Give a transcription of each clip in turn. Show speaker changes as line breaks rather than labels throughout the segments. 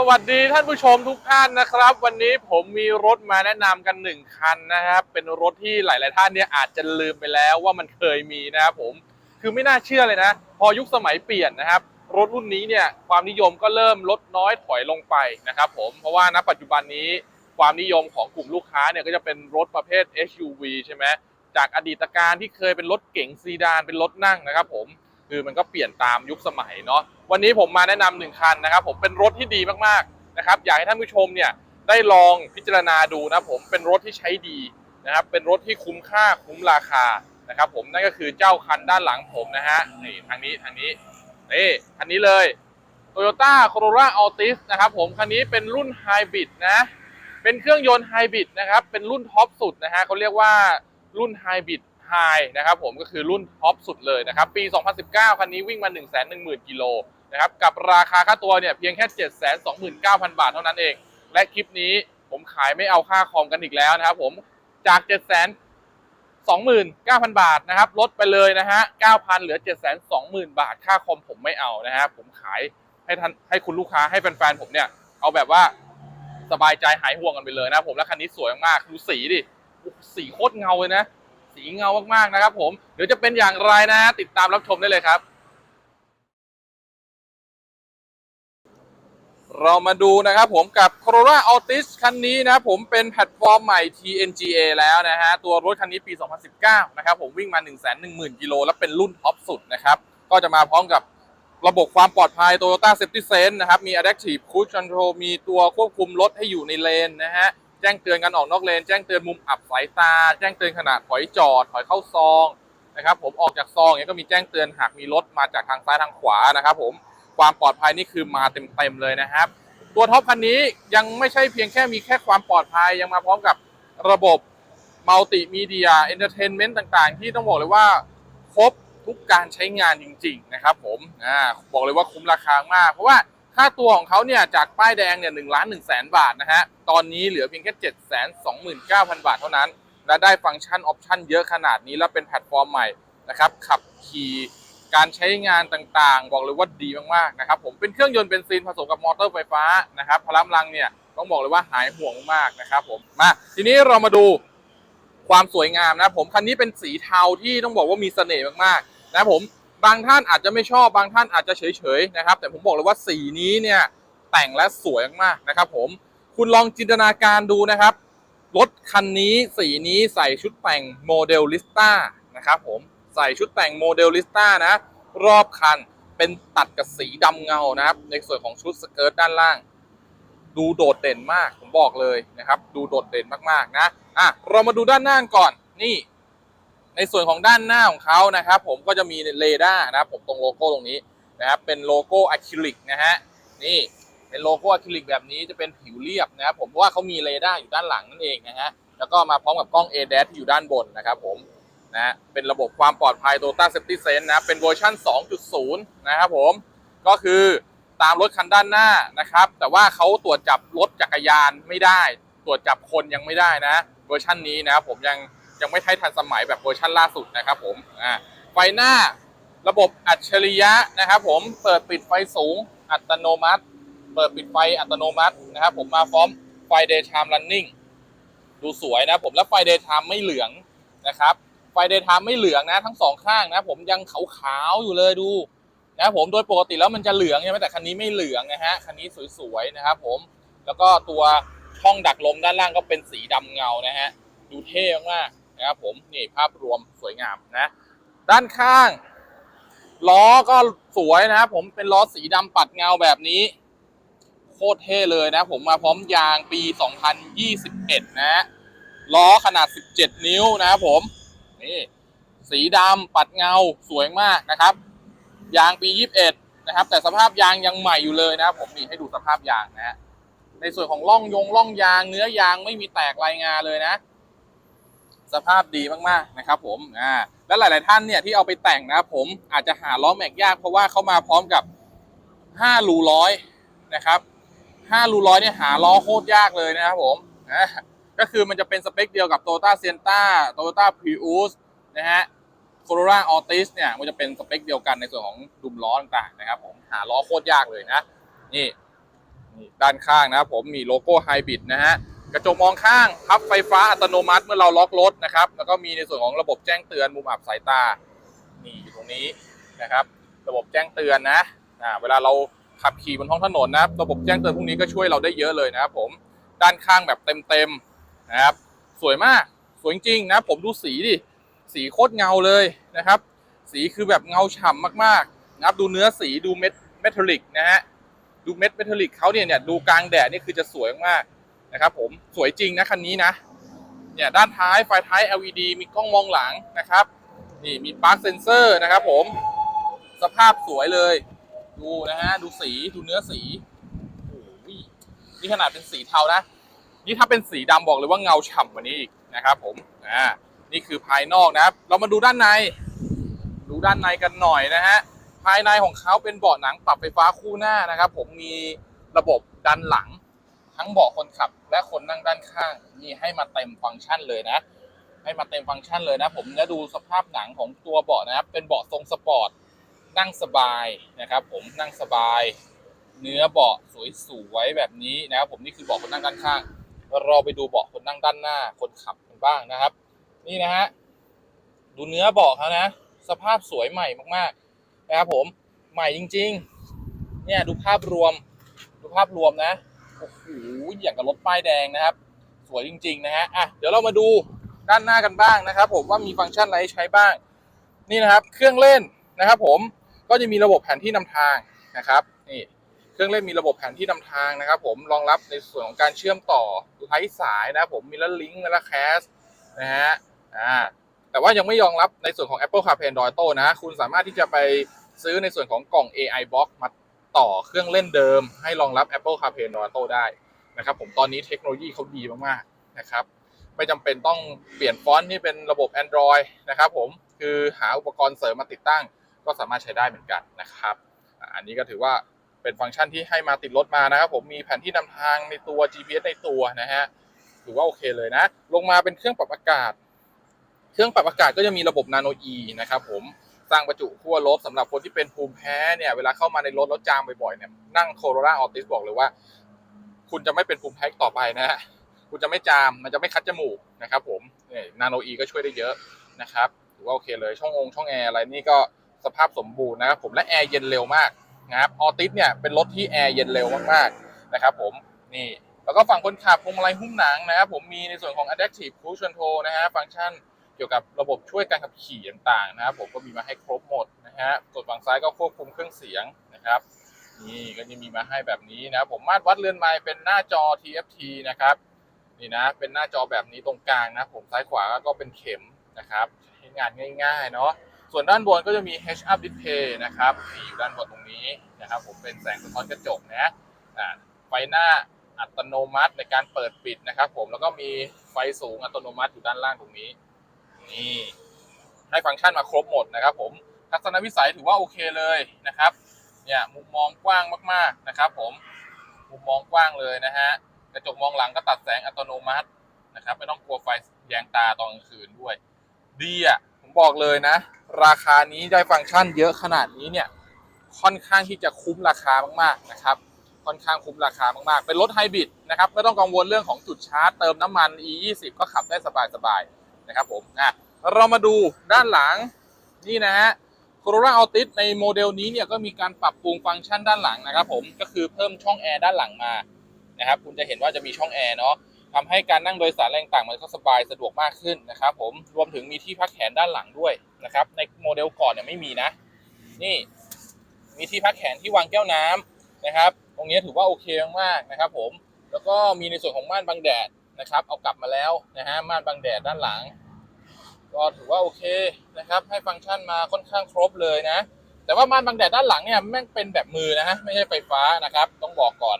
สวัสดีท่านผู้ชมทุกท่านนะครับ วันนี้ผมมีรถมาแนะนำกันหนึ่งคันนะครับ เป็นรถที่หลาย ๆ ท่านเนี่ยอาจจะลืมไปแล้วว่ามันเคยมีนะครับผมคือไม่น่าเชื่อเลยนะ พอยุคสมัยเปลี่ยนนะครับ รถรุ่นนี้เนี่ยความนิยมก็เริ่มลดน้อยถอยลงไปนะครับผมเพราะว่าณปัจจุบันนี้ความนิยมของกลุ่มลูกค้าเนี่ยก็จะเป็นรถประเภท SUV ใช่ไหมจากอดีตการที่เคยเป็นรถเก๋งซีดานเป็นรถนั่งนะครับผม คือมันก็เปลี่ยนตามยุคสมัยเนาะวันนี้ผมมาแนะนำหนึ่งคันนะครับ ผมเป็นรถที่ดีมากๆนะครับ อยากให้ท่านผู้ชมเนี่ยได้ลองพิจารณาดูนะผมเป็นรถที่ใช้ดีนะครับ เป็นรถที่คุ้มค่าคุ้มราคานะครับ ผมนั่นก็คือเจ้าคันด้านหลังผมนะฮะนี่ทางนี้ทางนี้นี่คันนี้เลย Toyota Corolla Altis นะครับ ผมคันนี้เป็นรุ่นไฮบริดนะเป็นเครื่องยนต์ไฮบริดนะครับ เป็นรุ่นท็อปสุดนะฮะเขาเรียกว่ารุ่นไฮบริด ไฮนะครับผมก็คือรุ่นท็อปสุดเลยนะครับ ปี 2019 คันนี้วิ่งมา 1 1 0 0 0 0 กิโลนะครับกับราคาค่าตัวเนี่ยเพียงแค่ 729,000 บาทเท่านั้นเอง และคลิปนี้ผมขายไม่เอาค่าคอมกันอีกแล้วนะครับผมจาก7 2 9 0 0 0 บาทนะครับลดไปเลยนะฮะ 9,000 เหลือ 720,000 บาท ค่าคอมผมไม่เอานะฮะผมขายให้ท่านให้คุณลูกค้าให้แฟนๆผมเนี่ย เอาแบบว่าสบายใจหายห่วงกันไปเลยนะผมแล้วคันนี้สวยมากดูสีดิสีโคตรเงาเลยนะ สีเงามากๆนะครับผมเดี๋ยวจะเป็นอย่างไรนะติดตามรับชมได้เลยครับ เรามาดูนะครับผมกับ Corolla Altis คันนี้นะผมเป็นแพลตฟอร์มใหม่ TNGA แล้วนะฮะตัวรถคันนี้ปี 2019 นะครับผมวิ่งมา 110,000 กิโลแล้วเป็นรุ่นท็อปสุดนะครับก็จะมาพร้อมกับระบบความปลอดภัย Toyota Safety Sense นะครับ มี Adaptive Cruise Control มีตัวควบคุมรถให้อยู่ในเลนนะฮะ แจ้งเตือนการออกนอกเลน แจ้งเตือนมุมอับสายตา แจ้งเตือนขณะถอยจอด ถอยเข้าซองนะครับผมออกจากซองเนี่ยก็มีแจ้งเตือนหากมีรถมาจากทางซ้ายทางขวานะครับผมความปลอดภัยนี่คือมาเต็มๆเลยนะครับ ตัวท็อปคันนี้ยังไม่ใช่เพียงแค่มีแค่ความปลอดภัยยังมาพร้อมกับระบบมัลติมีเดียเอนเตอร์เทนเมนต์ต่างๆ ที่ต้องบอกเลยว่าครบทุกการใช้งานจริง ๆ นะครับผมอ่าบอกเลยว่าคุ้มราคามาก เพราะว่า ค่าตัวของเขาเนี่ยจากป้ายแดงเนี่ยหนึ่งล้านหนึ่งแสนบาทนะฮะ ตอนนี้เหลือเพียงแค่เจ็ดแสนสองหมื่นเก้าพันบาทเท่านั้น และได้ฟังก์ชันออปชันเยอะขนาดนี้แล้วเป็นแพลตฟอร์มใหม่นะครับ ขับขี่การใช้งานต่างๆ บอกเลยว่าดีมากๆนะครับผมเป็นเครื่องยนต์เบนซินผสมกับมอเตอร์ไฟฟ้านะครับพลังลังเนี่ยต้องบอกเลยว่าหายห่วงมากนะครับผมมาทีนี้เรามาดูความสวยงามนะผมคันนี้เป็นสีเทาที่ต้องบอกว่ามีเสน่ห์มากๆนะผม บางท่านอาจจะไม่ชอบบางท่านอาจจะเฉยๆนะครับ แต่ผมบอกเลยว่าสีนี้เนี่ยแต่งและสวยมากนะครับผมคุณลองจินตนาการดูนะครับ รถคันนี้สีนี้ใส่ชุดแต่งโมเดลลิสต้านะครับผมใส่ชุดแต่งโมเดลลิสต้านะรอบคันเป็นตัดกับสีดำเงานะครับ ในส่วนของชุดสเกิร์ตด้านล่าง ดูโดดเด่นมากผมบอกเลยนะครับ ดูโดดเด่นมากๆนะอะเรามาดูด้านหน้าก่อนนี่ ในส่วนของด้านหน้าของเขานะครับผมก็จะมีเรดาร์นะครับผมตรงโลโก้ตรงนี้นะครับเป็นโลโก้อะคริลิกนะฮะนี่เป็นโลโก้อะคริลิกแบบนี้จะเป็นผิวเรียบนะครับผมเพราะว่าเขามีเรดาร์อยู่ด้านหลังนั่นเองนะฮะแล้วก็มาพร้อมกับกล้อง a d a s ที่อยู่ด้านบนนะครับผมนะฮะเป็นระบบความปลอดภัย Toyota Safety Sense นะเป็นเวอร์ชัน2.0 นะครับผมก็คือตามรถคันด้านหน้านะครับ แต่ว่าเขาตรวจจับรถจักรยานไม่ได้ ตรวจจับคนยังไม่ได้นะ เวอร์ชันนี้นะครับผมยัง ยังไม่ใช้ทันสมัยแบบเวอร์ชันล่าสุดนะครับผมอ่าไฟหน้าระบบอัจฉริยะนะครับผมเปิดปิดไฟสูงอัตโนมัติ เปิดปิดไฟอัตโนมัตินะครับผมมาพร้อมไฟ daytime running ดูสวยนะผมแล้วไฟ daytime ไม่เหลืองนะครับไฟ daytime ไม่เหลืองนะทั้งสองข้างนะผมยังขาวๆอยู่เลยดูนะผมโดยปกติแล้วมันจะเหลืองใช่ไหมแต่คันนี้ไม่เหลืองนะฮะคันนี้สวยๆนะครับผมแล้วก็ตัวช่องดักลมด้านล่างก็เป็นสีดำเงานะฮะดูเท่มาก นะครับผมนี่ภาพรวมสวยงามนะ ด้านข้าง ล้อก็สวยนะครับผมเป็นล้อสีดำปัดเงาแบบนี้ โคตรเท่เลยนะ ผมมาพร้อมยางปี 2021นะฮะล้อขนาด 17 นิ้วนะครับผมนี่สีดำปัดเงาสวยมากนะครับ ยางปี 21 นะครับ แต่สภาพยางยังใหม่อยู่เลยนะครับผมนี่ให้ดูสภาพยางนะฮะในส่วนของล่องยงล่องยางเนื้อยางไม่มีแตกรายงานเลยนะ สภาพดีมากๆนะครับผมอ่าและหลาย ๆ ท่านเนี่ยที่เอาไปแต่งนะครับผมอาจจะหาล้อแม็กยากเพราะว่าเขามาพร้อมกับ5รูร้อยนะครับ5รูร้อยเนี่ยหาล้อโคตรยากเลยนะครับผมอ่าก็คือมันจะเป็นสเปคเดียวกับ Toyota Sienna Toyota Prius นะฮะ Corolla Altis เนี่ยมันจะเป็นสเปคเดียวกันในส่วนของดุมล้อต่างๆนะครับผมหาล้อโคตรยากเลยนะนี่นี่ด้านข้างนะครับผมมีโลโก้ไฮบริดนะฮะ กระจกมองข้างพับไฟฟ้าอัตโนมัติเมื่อเราล็อกรถนะครับ แล้วก็มีในส่วนของระบบแจ้งเตือนมุมอับสายตา นี่อยู่ตรงนี้นะครับ ระบบแจ้งเตือนนะอ่าเวลาเราขับขี่บนท้องถนนนะครับ ระบบแจ้งเตือนพวกนี้ก็ช่วยเราได้เยอะเลยนะครับผม ด้านข้างแบบเต็มๆนะครับ สวยมาก สวยจริงนะ ผมดูสีดิ สีโคตรเงาเลยนะครับ สีคือแบบเงาฉ่ำมากๆนะครับ ดูเนื้อสีดูเม็ดเมทัลลิกนะฮะ ดูเม็ดเมทัลลิกเขาเนี่ยเนี่ยดูกลางแดดนี่คือจะสวยมากๆ นะครับผมสวยจริงนะคันนี้นะเนี่ยด้านท้ายไฟท้าย LED มีกล้องมองหลังนะครับนี่มีปาร์คเซนเซอร์นะครับผมสภาพสวยเลย ดูนะฮะดูสีดูเนื้อสีโอ้โหนี่ขนาดเป็นสีเทานะนี่ถ้าเป็นสีดำบอกเลยว่าเงาฉ่ำกว่านี้อีกนะครับผมอ่านี่คือภายนอกนะครับ เรามาดูด้านใน ดูด้านในกันหน่อยนะฮะภายในของเขาเป็นเบาะหนังปรับไฟฟ้าคู่หน้านะครับ ผมมีระบบดันหลัง ทั้งเบาะคนขับและคนนั่งด้านข้างนี่ให้มาเต็มฟังก์ชันเลยนะ ให้มาเต็มฟังก์ชันเลยนะ ผมจะดูสภาพหนังของตัวเบาะนะครับ เป็นเบาะทรงสปอร์ตนั่งสบายนะครับ ผมนั่งสบาย เนื้อเบาะสวยๆแบบนี้นะครับ ผมนี่คือเบาะคนนั่งด้านข้างเราไปดูเบาะคนนั่งด้านหน้า คนขับกันบ้างนะครับ นี่นะฮะดูเนื้อเบาะเขานะ สภาพสวยใหม่มากๆนะครับผมใหม่จริง ๆ เนี่ยดูภาพรวมดูภาพรวมนะ โอ้โหอย่างกับรถป้ายแดงนะครับ สวยจริง ๆ นะฮะอะเดี๋ยวเรามาดูด้านหน้ากันบ้างนะครับ ผมว่ามีฟังก์ชันอะไรใช้บ้าง นี่นะครับ เครื่องเล่นนะครับ ผมก็จะมีระบบแผนที่นำทางนะครับนี่เครื่องเล่นมีระบบแผนที่นำทางนะครับ ผมรองรับในส่วนของการเชื่อมต่อไร้สายนะครับผมมีละลิงก์และละแคสนะฮะอ่าแต่ว่ายังไม่รองรับในส่วนของ Apple CarPlay Android Auto นะ คุณสามารถที่จะไปซื้อในส่วนของกล่อง AI Box มา ต่อเครื่องเล่นเดิม ให้รองรับ Apple CarPlay Android Auto ได้นะครับผมตอนนี้เทคโนโลยีเขาดีมากๆนะครับไม่จำเป็นต้องเปลี่ยนฟอนต์ที่เป็นระบบ Android นะครับผมคือหาอุปกรณ์เสริมมาติดตั้ง ก็สามารถใช้ได้เหมือนกันนะครับอันนี้ก็ถือว่าเป็นฟังก์ชันที่ให้มาติดรถมานะครับผมมีแผนที่นำทางในตัว GPS ในตัวนะฮะถือว่าโอเคเลยนะ ลงมาเป็นเครื่องปรับอากาศ เครื่องปรับอากาศก็จะมีระบบนาโน E นะครับผม สร้างประจุขั้วลบสำหรับคนที่เป็นภูมิแพ้เนี่ยเวลาเข้ามาในรถแล้วจามบ่อยๆเนี่ยนั่งโคโร a าออติสบอกเลยว่า คุณจะไม่เป็นภูมิแพ้ต่อไปนะฮะคุณจะไม่จามมันจะไม่คัดจมูกนะครับ ผมเนี่ยนาโน E ก็ช่วยได้เยอะนะครับถือว่าโอเคเลยช่ององค์ช่องแอร์อะไรนี่ก็สภาพสมบูรณ์นะครับผมและแอร์เย็นเร็วมากนะครับออติสเนี่ยเป็นรถที่แอร์เย็นเร็วมากๆนะครับ ผมนี่แล้วก็ฝั่งคนขับพวงมาลัยหุ้มหนังนะครับผมมีในส่วนของ Adaptive Cruise Control นะฮะฟังก์ชัน เกี่ยวกับระบบช่วยการขับขี่ต่างๆนะครับ ผมก็มีมาให้ครบหมดนะฮะส่วนฝั่งซ้ายก็ควบคุมเครื่องเสียงนะครับนี่ก็จะมีมาให้แบบนี้นะครับผมมาตรวัดเรือนไมล์เป็นหน้าจอ TFT นะครับนี่นะเป็นหน้าจอแบบนี้ตรงกลางนะผมซ้ายขวาก็เป็นเข็มนะครับใช้งานง่ายๆเนาะส่วนด้านบนก็จะมี H Up Display นะครับที่อยู่ด้านบนตรงนี้นะครับผมเป็นแสงสะท้อนกระจกนะไฟหน้าอัตโนมัติในการเปิดปิดนะครับ ผมแล้วก็มีไฟสูงอัตโนมัติอยู่ด้านล่างตรงนี้ นี่ให้ฟังก์ชันมาครบหมดนะครับ ผมทัศนวิสัยถือว่าโอเคเลยนะครับ เนี่ยมุมมองกว้างมากๆนะครับ ผมมุมมองกว้างเลยนะฮะกระจกมองหลังก็ตัดแสงอัตโนมัตินะครับ ไม่ต้องกลัวไฟแยงตาตอนกลางคืนด้วย ดีอะผมบอกเลยนะ ราคานี้ได้ฟังก์ชันเยอะขนาดนี้เนี่ย ค่อนข้างที่จะคุ้มราคามากๆนะครับ ค่อนข้างคุ้มราคามากๆ เป็นรถไฮบริดนะครับไม่ต้องกังวลเรื่องของจุดชาร์จเติมน้ำมัน E20 ก็ขับได้สบายๆนะครับ ผมอะ เรามาดูด้านหลังนี่นะฮะ Corolla Altis ในโมเดลนี้เนี่ยก็มีการปรับปรุงฟังก์ชันด้านหลังนะครับผมก็คือเพิ่มช่องแอร์ด้านหลังมานะครับคุณจะเห็นว่าจะมีช่องแอร์เนาะทำให้การนั่งโดยสารแรงต่างมันก็สบายสะดวกมากขึ้นนะครับผมรวมถึงมีที่พักแขนด้านหลังด้วยนะครับในโมเดลก่อนเนี่ยไม่มีนะ นี่มีที่พักแขนที่วางแก้วน้ำนะครับ ตรงนี้ถือว่าโอเคมากๆนะครับผมแล้วก็มีในส่วนของม่านบังแดดนะครับ เอากลับมาแล้วนะฮะม่านบังแดดด้านหลัง ก็ถือว่าโอเคนะครับ ให้ฟังก์ชันมาค่อนข้างครบเลยนะ แต่ว่าม่านบังแดดด้านหลังเนี่ยแม่งเป็นแบบมือนะฮะไม่ใช่ไฟฟ้านะครับ ต้องบอกก่อน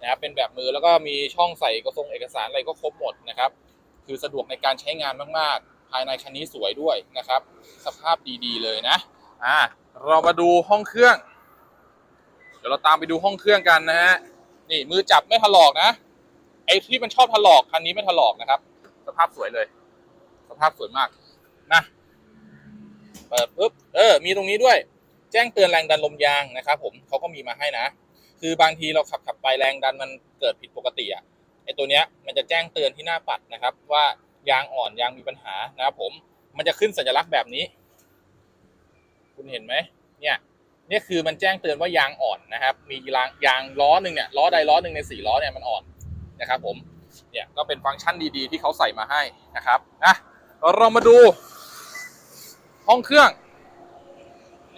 นะครับเป็นแบบมือแล้วก็มีช่องใส่กระทรงเอกสารอะไรก็ครบหมดนะครับ คือสะดวกในการใช้งานมากๆ ภายในคันนี้สวยด้วยนะครับ สภาพดีๆเลยนะอ่าเรามาดูห้องเครื่อง เดี๋ยวเราตามไปดูห้องเครื่องกันนะฮะนี่มือจับไม่ถลอกนะไอ้ที่มันชอบถลอกคันนี้ไม่ถลอกนะครับ สภาพสวยเลย สภาพสวยมาก นะเปิดปุ๊บเออ มีตรงนี้ด้วย แจ้งเตือนแรงดันลมยางนะครับผมเขาก็มีมาให้นะ คือบางทีเราขับขับไปแรงดันมันเกิดผิดปกติอะไอตัวเนี้ยมันจะแจ้งเตือนที่หน้าปัดนะครับ ว่ายางอ่อนยางมีปัญหานะครับผม มันจะขึ้นสัญลักษณ์แบบนี้ คุณเห็นไหมเนี่ยเนี่ยคือมันแจ้งเตือนว่ายางอ่อนนะครับ มียางยางล้อหนึ่งเนี่ยล้อใดล้อหนึ่งในสี่ล้อเนี่ยมันอ่อนนะครับ ผม เนี่ยก็เป็นฟังก์ชันดีๆ ที่เขาใส่มาให้นะครับนะเรามาดู ห้องเครื่อง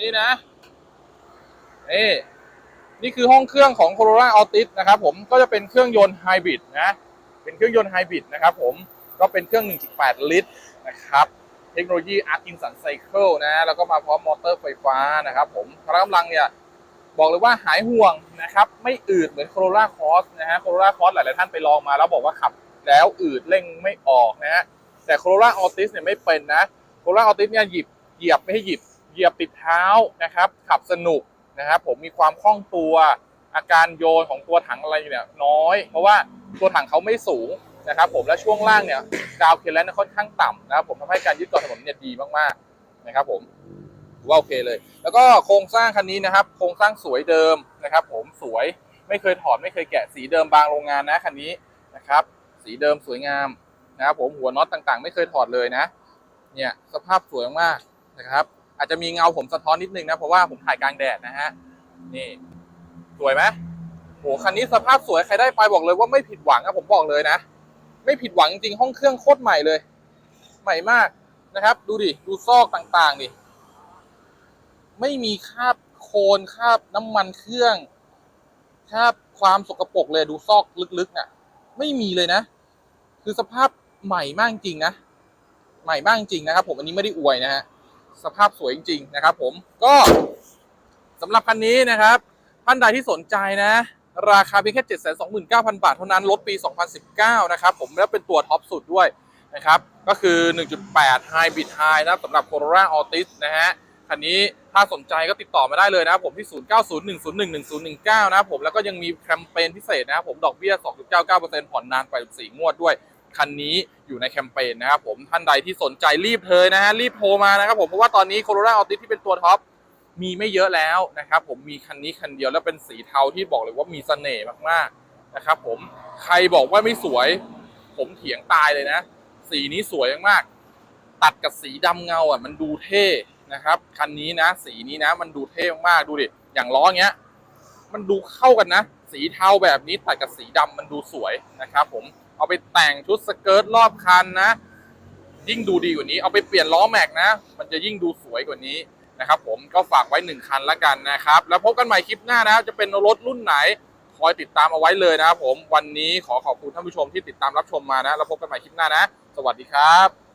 นี่นะนี่นี่คือห้องเครื่องของ Corolla Altis นะครับผมก็จะเป็นเครื่องยนต์ไฮบริดนะเป็นเครื่องยนต์ไฮบริดนะครับผมก็เป็นเครื่อง 1.8 ลิตรนะครับเทคโนโลยี Atkinson Cycle นะแล้วก็มาพร้อมมอเตอร์ไฟฟ้านะครับผมพละกำลังเนี่ยบอกเลยว่าหายห่วงนะครับไม่อืดเหมือน Corolla Cross นะฮะ Corolla Cross หลาย ๆ ท่านไปลองมาแล้วบอกว่าขับแล้วอืดเร่งไม่ออกนะฮะแต่ Corolla Altis เนี่ยไม่เป็นนะ Corolla Altis เนี่ยหยิบ เหยียบไม่ให้หยิบเหยียบติดเท้านะครับ ขับสนุกนะครับผมมีความคล่องตัวอาการโยนของตัวถังอะไรเนี่ยน้อย เพราะว่าตัวถังเขาไม่สูงนะครับผมและช่วงล่างเนี่ยกาวเคลนเนี่ยค่อนข้างต่ำนะครับผมทำให้การยึดเกาะถนนเนี่ยดีมากๆนะครับผมถือว่าโอเคเลย แล้วก็โครงสร้างคันนี้นะครับ โครงสร้างสวยเดิมนะครับ ผมสวยไม่เคยถอดไม่เคยแกะสีเดิมบางโรงงานนะคันนี้นะครับ สีเดิมสวยงามนะครับผมหัวน็อตต่างๆ ไม่เคยถอดเลยนะ เนี่ยสภาพสวยมาก นะครับ อาจจะมีเงาผมสะท้อนนิดนึงนะ เพราะว่าผมถ่ายกลางแดดนะฮะ นี่ สวยไหมโหคันนี้สภาพสวยใครได้ไปบอกเลยว่าไม่ผิดหวังอะผมบอกเลยนะ ไม่ผิดหวังจริงห้องเครื่องโคตรใหม่เลย ใหม่มากนะครับ ดูดิ ดูซอกต่างๆดิไม่มีคราบโคลนคราบน้ำมันเครื่องคราบความสกปรกเลยดูซอกลึกๆน่ะ ไม่มีเลยนะ คือสภาพใหม่มากจริงนะ ใหม่มากจริงนะครับ ผมอันนี้ไม่ได้อวยนะฮะ สภาพสวยจริงๆนะครับ ผมก็สำหรับคันนี้นะครับท่านใดที่สนใจนะ ราคาเพียงแค่ 729,000 บาทเท่านั้นรถปี 2019 นะครับผมแล้วเป็นตัวท็อปสุดด้วยนะครับก็คือ 1.8 Hybrid High นะครับสำหรับ Corolla Altis นะฮะคันนี้ถ้าสนใจก็ติดต่อมาได้เลยนะครับผมที่ 0901011019 นะครับผมแล้วก็ยังมีแคมเปญพิเศษนะครับผมดอกเบี้ย 2.99%ผ่อนนานไป14งวดด้วย คันนี้อยู่ในแคมเปญนะครับผมท่านใดที่สนใจรีบเลยนะฮะรีบโทรมานะครับผมเพราะว่าตอนนี้ Corolla Altis ที่เป็นตัวท็อปมีไม่เยอะแล้วนะครับผมมีคันนี้คันเดียวแล้วเป็นสีเทาที่บอกเลยว่ามีเสน่ห์มากๆนะครับผมใครบอกว่าไม่สวย ผมเถียงตายเลยนะ สีนี้สวยมากๆตัดกับสีดำเงาอะมันดูเท่นะครับคันนี้นะ สีนี้นะ มันดูเท่มากๆดูดิอย่างล้อเงี้ย มันดูเข้ากันนะ สีเทาแบบนี้ตัดกับสีดำมันดูสวยนะครับผม เอาไปแต่งชุดสเกิร์ตรอบคันนะ ยิ่งดูดีกว่านี้ เอาไปเปลี่ยนล้อแม็กนะ มันจะยิ่งดูสวยกว่านี้นะครับผมก็ฝากไว้หนึ่งคันละกันนะครับ แล้วพบกันใหม่คลิปหน้านะจะเป็นรถรุ่นไหน คอยติดตามเอาไว้เลยนะครับผมวันนี้ขอขอบคุณท่านผู้ชมที่ติดตามรับชมมานะ แล้วพบกันใหม่คลิปหน้านะ สวัสดีครับ